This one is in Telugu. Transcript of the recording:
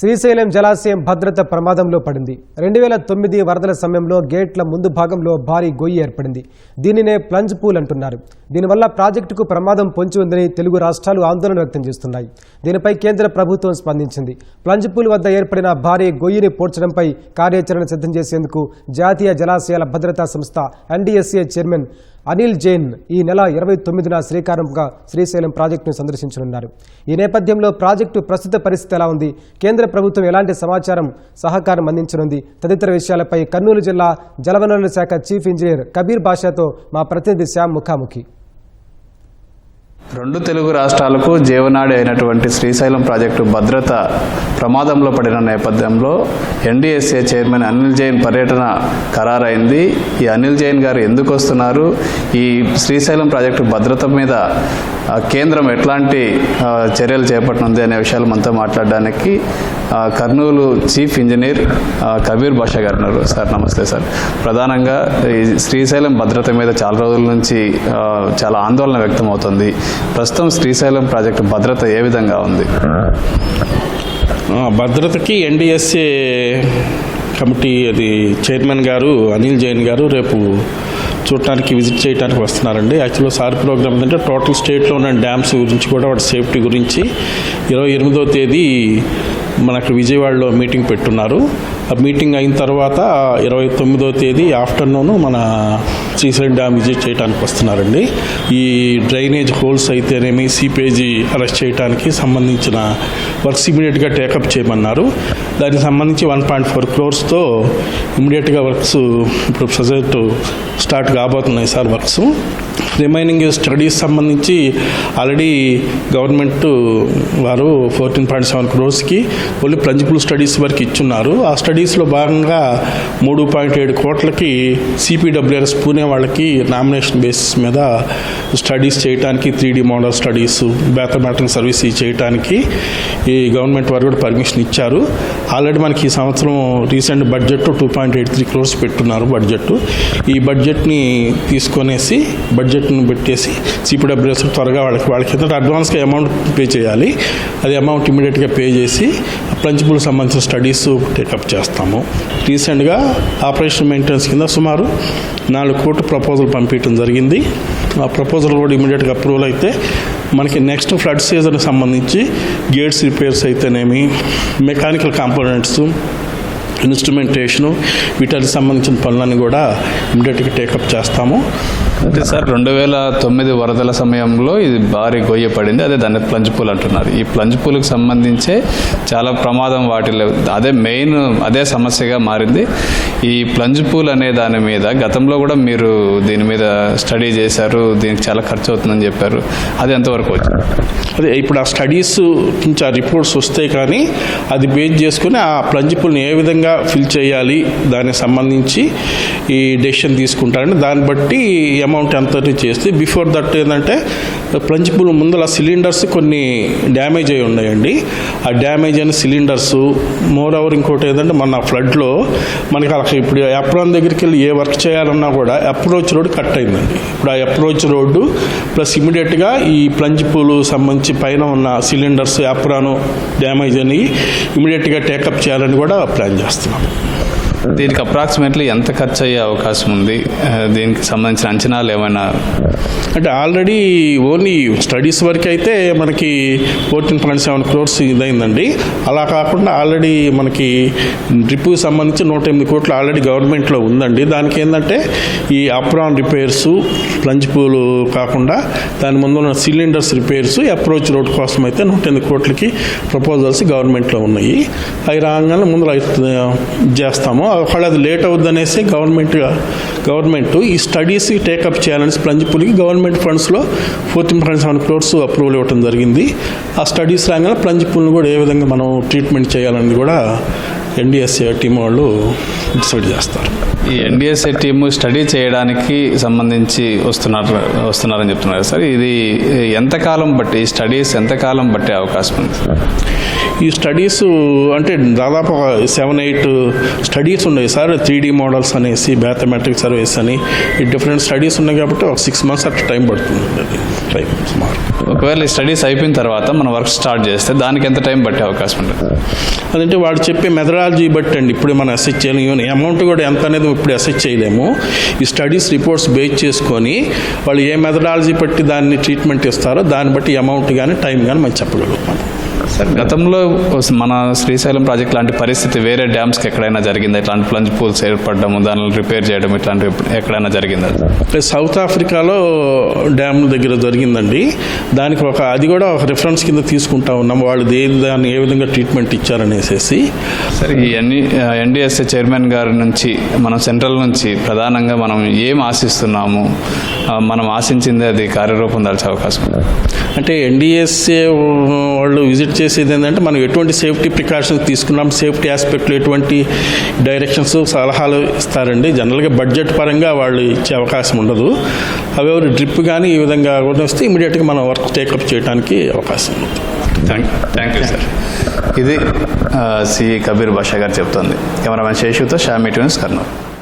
శ్రీశైలం జలాశయం భద్రత ప్రమాదంలో పడింది. రెండు వేల తొమ్మిది వరదల సమయంలో గేట్ల ముందు భాగంలో భారీ గొయ్యి ఏర్పడింది. దీనినే ప్లంజ్ పూల్ అంటున్నారు. దీనివల్ల ప్రాజెక్టుకు ప్రమాదం పొంచి ఉందని తెలుగు రాష్ట్రాలు ఆందోళన వ్యక్తం చేస్తున్నాయి. దీనిపై కేంద్ర ప్రభుత్వం స్పందించింది. ప్లంజ్ పూల్ వద్ద ఏర్పడిన భారీ గొయ్యిని పోడ్చడంపై కార్యాచరణ సిద్ధం చేసేందుకు జాతీయ జలాశయాల భద్రతా సంస్థ ఎన్డీఎస్ఏ చైర్మన్ అనిల్ జైన్ ఈ నెల ఇరవై తొమ్మిదిన శ్రీకారంగా శ్రీశైలం ప్రాజెక్టును సందర్శించనున్నారు. ఈ నేపథ్యంలో ప్రాజెక్టు ప్రస్తుత పరిస్థితి ఎలా ఉంది? కేంద్ర ప్రభుత్వం ఎలాంటి సమాచారం సహకారం అందించనుంది? తదితర విషయాలపై కర్నూలు జిల్లా జలవనరుల శాఖ చీఫ్ ఇంజనీర్ కబీర్ బాషాతో మా ప్రతినిధి శ్యామ్ ముఖాముఖి. రెండు తెలుగు రాష్ట్రాలకు జీవనాడి అయినటువంటి శ్రీశైలం ప్రాజెక్టు భద్రత ప్రమాదంలో పడిన నేపథ్యంలో ఎన్డీఎస్ఏ చైర్మన్ అనిల్ జైన్ పర్యటన ఖరారైంది. ఈ అనిల్ జైన్ గారు ఎందుకు వస్తున్నారు? ఈ శ్రీశైలం ప్రాజెక్టు భద్రత మీద కేంద్రం ఎట్లాంటి చర్యలు చేపట్టనుంది అనే విషయాలు మనతో మాట్లాడడానికి కర్నూలు చీఫ్ ఇంజనీర్ కబీర్ బాషా గారు ఉన్నారు. సార్ నమస్తే సార్. ప్రధానంగా ఈ శ్రీశైలం భద్రత మీద చాలా రోజుల నుంచి చాలా ఆందోళన వ్యక్తం అవుతుంది ప్రస్తుతం శ్రీశైలం ప్రాజెక్టు భద్రత ఏ విధంగా ఉంది? భద్రతకి ఎన్డిఎస్ఏ కమిటీ అది చైర్మన్ గారు అనిల్ జైన్ గారు రేపు చూడటానికి విజిట్ చేయడానికి వస్తున్నారండి. యాక్చువల్గా సార్ ప్రోగ్రామ్ ఏంటంటే టోటల్ స్టేట్లో ఉన్న డ్యామ్స్ గురించి కూడా వాటి సేఫ్టీ గురించి ఇరవై ఎనిమిదో తేదీ మనకు విజయవాడలో మీటింగ్ పెట్టున్నారు. ఆ మీటింగ్ అయిన తర్వాత ఇరవై తొమ్మిదో తేదీ ఆఫ్టర్నూన్ మన శ్రీశైలం డ్యామ్ విజిట్ చేయడానికి వస్తున్నారండి. ఈ డ్రైనేజ్ హోల్స్ అయితేనేమి సిపేజీ అరెస్ట్ చేయడానికి సంబంధించిన వర్క్స్ ఇమీడియట్గా టేకప్ చేయమన్నారు. దానికి సంబంధించి వన్ పాయింట్ ఫోర్ క్రోర్స్తో ఇమీడియట్గా వర్క్స్ ఇప్పుడు ప్రజెంట్ స్టార్ట్ కాబోతున్నాయి సార్ వర్క్స్. రిమైనింగ్ స్టడీస్ సంబంధించి ఆల్రెడీ గవర్నమెంట్ వారు ఫోర్టీన్ పాయింట్ సెవెన్ క్రోర్స్కి ఓన్లీ ప్రిన్సిపల్ స్టడీస్ వరకు ఇచ్చున్నారు. ఆ స్టడీస్లో భాగంగా మూడు పాయింట్ ఏడు కోట్లకి సిపిడబ్ల్యూఆర్ఎస్ పూణే వాళ్ళకి నామినేషన్ బేసిస్ మీద స్టడీస్ చేయడానికి three D model studies mathematics service చేయడానికి ఈ గవర్నమెంట్ వారు కూడా పర్మిషన్ ఇచ్చారు. ఆల్రెడీ మనకి ఈ సంవత్సరం recent budget two point eight three crores పెట్టున్నారు బడ్జెట్ ఈ బడ్జెట్ని తీసుకొనేసి బడ్జెట్ను పెట్టేసి సిపిడబ్ల్యూఎస్ త్వరగా వాళ్ళకి వాళ్ళకి అడ్వాన్స్గా అమౌంట్ పే చేయాలి. అది అమౌంట్ ఇమీడియట్గా పే చేసి ప్రిన్సిపల్ సంబంధించిన స్టడీస్ టేకప్ చేస్తాము. రీసెంట్గా ఆపరేషన్ మెయింటెనెన్స్ కింద సుమారు నాలుగు కోట్ల ప్రపోజల్ పంపించడం జరిగింది. ఆ ప్రపోజల్ కూడా ఇమీడియట్గా అప్రూవల్ అయితే మనకి నెక్స్ట్ ఫ్లడ్ సీజన్కి సంబంధించి గేట్స్ రిపేర్స్ అయితేనేమి మెకానికల్ కాంపోనెంట్స్ ఇన్స్ట్రుమెంటేషను వీటికి సంబంధించిన పనులన్నీ కూడా ఇమీడియట్గా టేకప్ చేస్తాము. అంటే సార్ రెండు వేల తొమ్మిది వరదల సమయంలో ఇది భారీ గొయ్య పడింది. అదే దాన్ని ప్లంజ్ పూల్ అంటున్నారు. ఈ ప్లంజ్ పూల్కి సంబంధించే చాలా ప్రమాదం వాటిలో అదే మెయిన్ అదే సమస్యగా మారింది. ఈ ప్లంజ్ పూల్ అనే దాని మీద గతంలో కూడా మీరు దీని మీద స్టడీ చేశారు దీనికి చాలా ఖర్చు అవుతుందని చెప్పారు. అది ఎంతవరకు వచ్చింది? అదే ఇప్పుడు ఆ స్టడీస్ నుంచి ఆ రిపోర్ట్స్ వస్తే కానీ అది బేస్ చేసుకుని ఆ ప్లంజిపుల్ని ఏ విధంగా ఫిల్ చేయాలి. దానికి సంబంధించి ఈ డెసిషన్ తీసుకుంటారండి దాన్ని బట్టి అమౌంట్ ఎంత చేస్తే బిఫోర్ దట్ ఏంటంటే ప్లంజిపుల్ ముందర సిలిండర్స్ కొన్ని డ్యామేజ్ అయి ఉన్నాయండి. ఆ డ్యామేజ్ అయిన సిలిండర్స్ మోర్ ఓవర్ ఇంకోటి ఏంటంటే మన ఫ్లడ్లో మనకి అలా ఇప్పుడు అప్రాన్ దగ్గరికి వెళ్ళి ఏ వర్క్ చేయాలన్నా కూడా అప్రోచ్ రోడ్ కట్ అయిందండి. ఇప్పుడు ఆ అప్రోచ్ రోడ్డు ప్లస్ ఇమీడియట్గా ఈ ప్లంజ్ పూలు సంబంధించి పైన ఉన్న సిలిండర్స్ అప్రాను డ్యామేజ్ అని ఇమీడియట్గా టేకప్ చేయాలని కూడా ప్లాన్ 質問 దీనికి అప్రాక్సిమేట్లీ ఎంత ఖర్చు అయ్యే అవకాశం ఉంది? దీనికి సంబంధించిన అంచనాలు ఏమైనా? అంటే ఆల్రెడీ ఓన్లీ స్టడీస్ వరకు అయితే మనకి ఫోర్టీన్ పాయింట్ సెవెన్ క్రోర్స్ ఇదైందండి. అలా కాకుండా ఆల్రెడీ మనకి డ్రిప్ సంబంధించి నూట ఎనిమిది కోట్లు ఆల్రెడీ గవర్నమెంట్లో ఉందండి. దానికి ఏంటంటే ఈ అప్రాన్ రిపేర్స్ లంచ్ పూలు కాకుండా దాని ముందు ఉన్న సిలిండర్స్ రిపేర్స్ అప్రోచ్ రోడ్ కోసం అయితే నూట ఎనిమిది కోట్లకి ప్రపోజల్స్ గవర్నమెంట్లో ఉన్నాయి. అవి రాగానే ముందు చేస్తాము. ఒకవేళ అది లేట్ అవుద్దనేసి గవర్నమెంట్ గవర్నమెంట్ ఈ స్టడీస్ టేకప్ చేయాలని ప్లంజిపూల్కి గవర్నమెంట్ ఫండ్స్లో fourteen point seven crores approval ఇవ్వడం జరిగింది. ఆ స్టడీస్ రాగానే ప్లంజిపూల్ని కూడా ఏ విధంగా మనం ట్రీట్మెంట్ చేయాలని కూడా ఎన్డిఎస్ఏ టీం వాళ్ళు డిసైడ్ చేస్తారు. ఈ ఎన్డిఎస్ఏ టీము స్టడీ చేయడానికి సంబంధించి వస్తున్నారు వస్తున్నారని చెప్తున్నారు సార్. ఇది ఎంతకాలం బట్టి ఈ స్టడీస్ ఎంతకాలం బట్టే అవకాశం ఉంది? ఈ స్టడీస్ అంటే దాదాపు సెవెన్ ఎయిట్ స్టడీస్ ఉన్నాయి సార్. త్రీ డీ మోడల్స్ అనేసి మ్యాథమెటిక్స్ సర్వీస్ అని ఈ డిఫరెంట్ స్టడీస్ ఉన్నాయి కాబట్టి ఒక సిక్స్ మంత్స్ అట్లా టైం పడుతుంది. ఒకవేళ ఈ స్టడీస్ అయిపోయిన తర్వాత మనం వర్క్ స్టార్ట్ చేస్తే దానికి ఎంత టైం పట్టే అవకాశం ఉంటుంది? అదంటే వాడు చెప్పే మెథడాలజీ బట్టి అండి. ఇప్పుడు మనం అసెస్ చేయలేము అమౌంట్ కూడా ఎంత అనేది ఇప్పుడు అసెస్ చేయలేము. ఈ స్టడీస్ రిపోర్ట్స్ బేస్ చేసుకొని వాళ్ళు ఏ మెథడాలజీ బట్టి దాన్ని ట్రీట్మెంట్ ఇస్తారో దాన్ని బట్టి అమౌంట్ కానీ టైం కానీ మనం చెప్పగలుగుతాం. సార్. గతంలో మన శ్రీశైలం ప్రాజెక్ట్ లాంటి పరిస్థితి వేరే డ్యామ్స్కి ఎక్కడైనా జరిగిందా? ఇట్లాంటి ప్లంజ్ పూల్స్ ఏర్పడము దానిని రిపేర్ చేయడం ఇట్లాంటివి ఎక్కడైనా జరిగిందా? సౌత్ ఆఫ్రికాలో డ్యామ్ దగ్గర జరిగిందండి. దానికి ఒక అది కూడా ఒక రిఫరెన్స్ కింద తీసుకుంటా ఉన్నాం. వాళ్ళు దేని దాన్ని ఏ విధంగా ట్రీట్మెంట్ ఇచ్చారనేసి సరే ఈ ఎన్ని ఎన్డిఎస్ఏ చైర్మన్ గారి నుంచి మనం సెంట్రల్ నుంచి ప్రధానంగా మనం ఏం ఆశిస్తున్నాము? మనం ఆశించింది అది కార్యరూపం దాల్చే అవకాశం ఉంది? అంటే ఎన్డిఎస్ఏ వాళ్ళు విజిట్ చేసేది ఏంటంటే మనం ఎటువంటి సేఫ్టీ ప్రికాషన్స్ తీసుకున్నాం సేఫ్టీ ఆస్పెక్ట్లో ఎటువంటి డైరెక్షన్స్ సలహాలు ఇస్తారండి. జనరల్గా బడ్జెట్ పరంగా వాళ్ళు ఇచ్చే అవకాశం ఉండదు. అవేవరు డ్రిప్ కానీ ఈ విధంగా కూడా వస్తే ఇమీడియట్గా మనం వర్క్ టేకప్ చేయడానికి అవకాశం ఉంది. Thank thank you sir. ఇది సి. కబీర్ బాషా గారు చెప్తోంది. కెమెరామెన్ శేషుతో షామీ ట్యూన్స్ కర్నూలు.